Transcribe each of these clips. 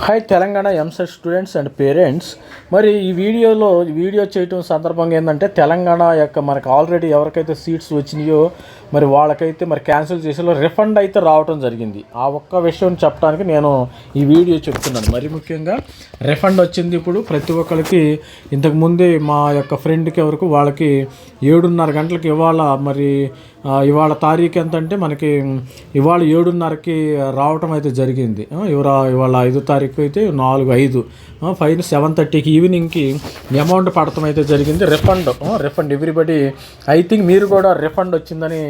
Hi Telangana EAMCET students and parents మరి ఈ వీడియోలో వీడియో చేయటం సందర్భంగా ఏంటంటే తెలంగాణ యొక్క మనకు ఆల్రెడీ ఎవరికైతే సీట్స్ వచ్చినాయో మరి వాళ్ళకైతే మరి క్యాన్సిల్ చేసేలో రిఫండ్ అయితే రావటం జరిగింది. ఆ ఒక్క విషయం చెప్పడానికి నేను ఈ వీడియో చెప్తున్నాను. మరి ముఖ్యంగా రిఫండ్ వచ్చింది ఇప్పుడు ప్రతి ఒక్కరికి. ఇంతకుముందే మా యొక్క ఫ్రెండ్కి వరకు వాళ్ళకి ఏడున్నర గంటలకు ఇవాళ మరి ఇవాళ తారీఖు ఎంత అంటే మనకి ఇవాళ ఏడున్నరకి రావటం అయితే జరిగింది. ఇవరా ఇవాళ ఐదు ఐదో తారీఖు అయితే నాలుగు ఐదు. ఫైవ్ సెవెన్ థర్టీకి ఈవినింగ్కి అమౌంట్ పడటం అయితే జరిగింది. Refund refund everybody I think మీరు కూడా రిఫండ్ వచ్చిందని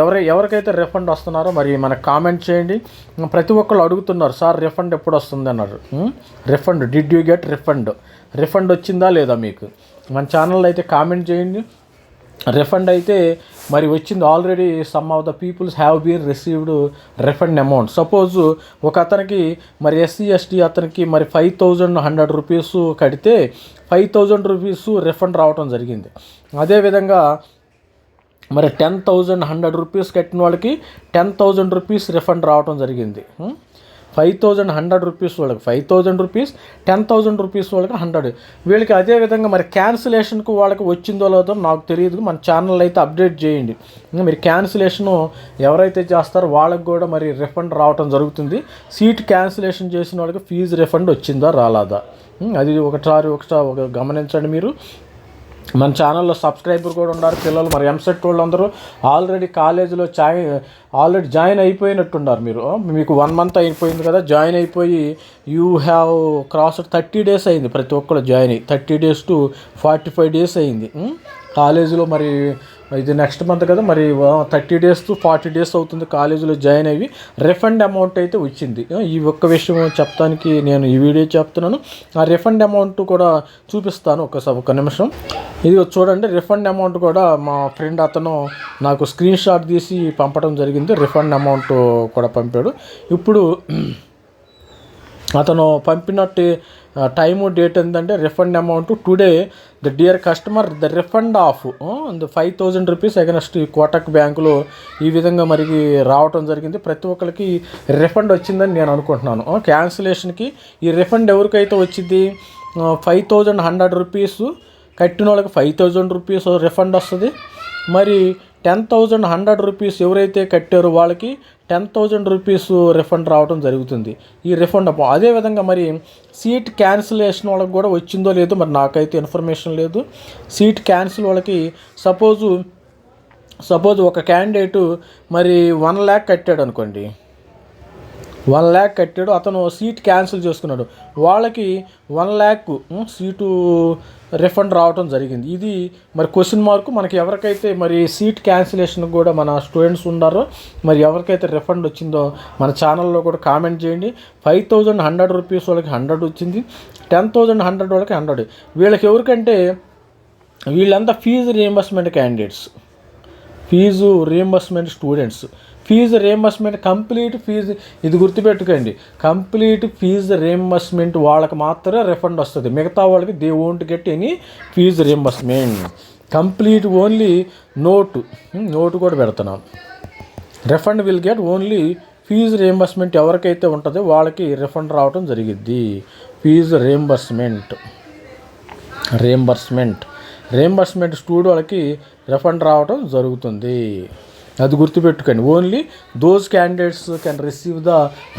ఎవరి ఎవరికైతే రిఫండ్ వస్తున్నారో మరి మనకు కామెంట్ చేయండి. ప్రతి ఒక్కళ్ళు అడుగుతున్నారు సార్ రిఫండ్ ఎప్పుడు వస్తుంది అన్నారు refund did you get refund refund వచ్చిందా లేదా మీకు? మన ఛానల్లో అయితే కామెంట్ చేయండి. రిఫండ్ అయితే మరి వచ్చింది already some of the peoples have been received refund amount suppose ఒక అతనికి మరి ఎస్సీ ఎస్టీ అతనికి మరి ఫైవ్ థౌజండ్ హండ్రెడ్ రూపీస్ కడితే ఫైవ్ థౌజండ్ రూపీస్ రిఫండ్ రావడం జరిగింది. అదేవిధంగా మరి టెన్ థౌజండ్ హండ్రెడ్ రూపీస్ కట్టిన వాళ్ళకి టెన్ థౌజండ్ రూపీస్ రిఫండ్ రావడం జరిగింది. ఫైవ్ థౌజండ్ హండ్రెడ్ రూపీస్ వాళ్ళకి five thousand rupees ten thousand rupees వాళ్ళకి హండ్రెడ్ వీళ్ళకి అదే విధంగా మరి క్యాన్సిలేషన్కు వాళ్ళకి వచ్చిందో లేదో నాకు తెలియదు. మన ఛానల్ అయితే అప్డేట్ చేయండి. మీరు క్యాన్సిలేషను ఎవరైతే చేస్తారో వాళ్ళకి కూడా మరి రిఫండ్ రావటం జరుగుతుంది. సీట్ క్యాన్సిలేషన్ చేసిన వాళ్ళకి ఫీజు రిఫండ్ వచ్చిందా రాలేదా? అది ఒకసారి ఒకసారి గమనించండి మీరు. మన ఛానల్లో సబ్స్క్రైబర్ కూడా ఉన్నారు పిల్లలు. మరి ఎంసెట్ వాళ్ళు అందరూ ఆల్రెడీ కాలేజీలో జాయిన్ ఆల్రెడీ జాయిన్ అయిపోయినట్టున్నారు మీరు. మీకు వన్ మంత్ అయిపోయింది కదా జాయిన్ అయిపోయి you have cross thirty days అయింది. ప్రతి ఒక్కరు జాయిన్ అయ్యి. Thirty days to forty five days అయింది కాలేజీలో మరి ఇది నెక్స్ట్ మంత్ కదా మరి thirty days to forty days అవుతుంది కాలేజీలో జాయిన్ అయ్యి రిఫండ్ అమౌంట్ అయితే వచ్చింది. ఈ ఒక్క విషయం చెప్తానికి నేను ఈ వీడియో చెప్తున్నాను. ఆ రిఫండ్ అమౌంట్ కూడా చూపిస్తాను ఒకసారి ఒక నిమిషం. ఇది చూడండి రిఫండ్ అమౌంట్ కూడా మా ఫ్రెండ్ అతను నాకు స్క్రీన్ షాట్ తీసి పంపడం జరిగింది. రిఫండ్ అమౌంట్ కూడా పంపాడు. ఇప్పుడు అతను పంపినట్టు టైము డేట్ ఏంటంటే refund amount today the dear customer the refund of the five thousand rupees against Kotak బ్యాంకులో ఈ విధంగా మరి రావటం జరిగింది. ప్రతి ఒక్కరికి రిఫండ్ వచ్చిందని నేను అనుకుంటున్నాను. క్యాన్సిలేషన్కి ఈ రిఫండ్ ఎవరికైతే వచ్చింది? ఫైవ్ థౌజండ్ హండ్రెడ్ రూపీస్ కట్టిన వాళ్ళకి ఫైవ్ థౌజండ్ రూపీస్ రిఫండ్ వస్తుంది. మరి టెన్ థౌజండ్ హండ్రెడ్ రూపీస్ ఎవరైతే కట్టారో వాళ్ళకి టెన్ థౌజండ్ రూపీస్ రిఫండ్ రావడం జరుగుతుంది. ఈ రిఫండ్ అమౌ- అదేవిధంగా మరి సీట్ క్యాన్సిలేషన్ వాళ్ళకి కూడా వచ్చిందో లేదో మరి నాకైతే ఇన్ఫర్మేషన్ లేదు. సీట్ క్యాన్సిల్ వాళ్ళకి సపోజు సపోజ్ ఒక క్యాండిడేటు మరి వన్ ల్యాక్ కట్టాడు అనుకోండి. వన్ ల్యాక్ కట్టాడు అతను సీట్ క్యాన్సిల్ చేసుకున్నాడు. వాళ్ళకి వన్ ల్యాక్ సీటు రిఫండ్ రావడం జరిగింది. ఇది మరి క్వశ్చన్ మార్క్. మనకి ఎవరికైతే మరి సీట్ క్యాన్సిలేషన్ కూడా మన స్టూడెంట్స్ ఉన్నారో మరి ఎవరికైతే రిఫండ్ వచ్చిందో మన ఛానల్లో కూడా కామెంట్ చేయండి. ఫైవ్ థౌజండ్ హండ్రెడ్ రూపీస్ వాళ్ళకి హండ్రెడ్ వచ్చింది. టెన్ థౌజండ్ హండ్రెడ్ వాళ్ళకి హండ్రెడ్. వీళ్ళకి ఎవరికంటే వీళ్ళంతా fees reimbursement candidates. Fees reimbursement students. Fees reimbursement complete fees ఇది గుర్తుపెట్టుకోండి. కంప్లీట్ ఫీజు రియంబర్స్మెంట్ వాళ్ళకి మాత్రమే రిఫండ్ వస్తుంది. మిగతా వాళ్ళకి they won't get any fees reimbursement complete only note note కూడా పెడుతున్నాం. Refund will get only fees reimbursement ఎవరికైతే ఉంటుందో వాళ్ళకి రిఫండ్ రావడం జరిగిద్ది. ఫీజు రియంబర్స్మెంట్ రియంబర్స్మెంట్ రియంబర్స్మెంట్ స్టూడియోలకి వాళ్ళకి రిఫండ్ రావడం జరుగుతుంది. అది గుర్తుపెట్టుకోండి. Only those candidates can receive the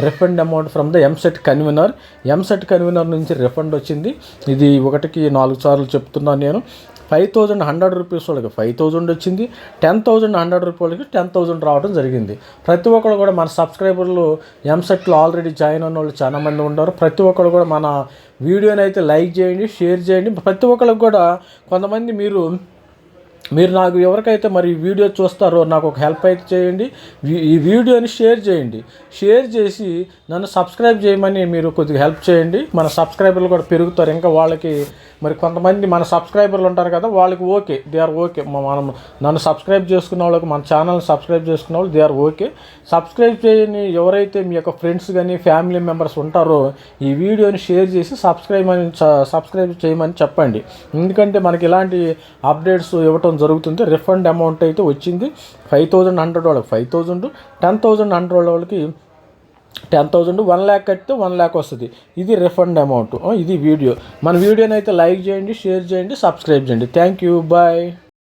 refund amount from the EAMCET convener EAMCET convener నుంచి రిఫండ్ వచ్చింది. ఇది ఒకటికి నాలుగు సార్లు చెప్తున్నాను నేను. ఫైవ్ థౌజండ్ హండ్రెడ్ రూపీస్ వాళ్ళకి ఫైవ్ థౌజండ్ వచ్చింది. టెన్ థౌజండ్ హండ్రెడ్ రూపీలకి టెన్ థౌజండ్ రావడం జరిగింది. ప్రతి ఒక్కరు కూడా మన సబ్స్క్రైబర్లు ఎంసెట్లో ఆల్రెడీ జాయిన్ అయిన వాళ్ళు చాలా మంది ఉన్నారు. ప్రతి ఒక్కరు కూడా మన వీడియోని అయితే లైక్ చేయండి షేర్ చేయండి. ప్రతి ఒక్కరికి కూడా కొంతమంది మీరు మీరు నాకు ఎవరికైతే మరి ఈ వీడియో చూస్తారో నాకు ఒక హెల్ప్ అయితే చేయండి. ఈ- ఈ వీడియోని షేర్ చేయండి. షేర్ చేసి నన్ను సబ్స్క్రైబ్ చేయమని మీరు కొద్దిగా హెల్ప్ చేయండి. మన సబ్స్క్రైబర్లు కూడా పెరుగుతారు. ఇంకా వాళ్ళకి మరి కొంతమంది మన సబ్స్క్రైబర్లు ఉంటారు కదా వాళ్ళకి ఓకే. They are okay. మనం నన్ను సబ్స్క్రైబ్ చేసుకున్న వాళ్ళకి మన ఛానల్ని సబ్స్క్రైబ్ చేసుకున్న వాళ్ళు దే ఆర్ ఓకే. సబ్స్క్రైబ్ చేయని ఎవరైతే మీ యొక్క ఫ్రెండ్స్ కానీ ఫ్యామిలీ మెంబర్స్ ఉంటారో ఈ వీడియోని షేర్ చేసి సబ్స్క్రైబ్ అని సబ్స్క్రైబ్ చేయమని చెప్పండి. ఎందుకంటే మనకి ఇలాంటి అప్డేట్స్ ఇవ్వటం జరుగుతుంది రిఫండ్ అమౌంట్ అయితే వచ్చింది. ఫైవ్ థౌజండ్ హండ్రెడ్ వాళ్ళకి five thousand ten thousand hundred వాళ్ళకి టెన్ థౌజండ్ వన్ ల్యాక్ కడితే వన్ ల్యాక్ వస్తుంది. ఇది రిఫండ్ అమౌంట్ ఇది వీడియో. మన వీడియోని అయితే లైక్ చేయండి షేర్ చేయండి సబ్స్క్రైబ్ చేయండి. Thank you bye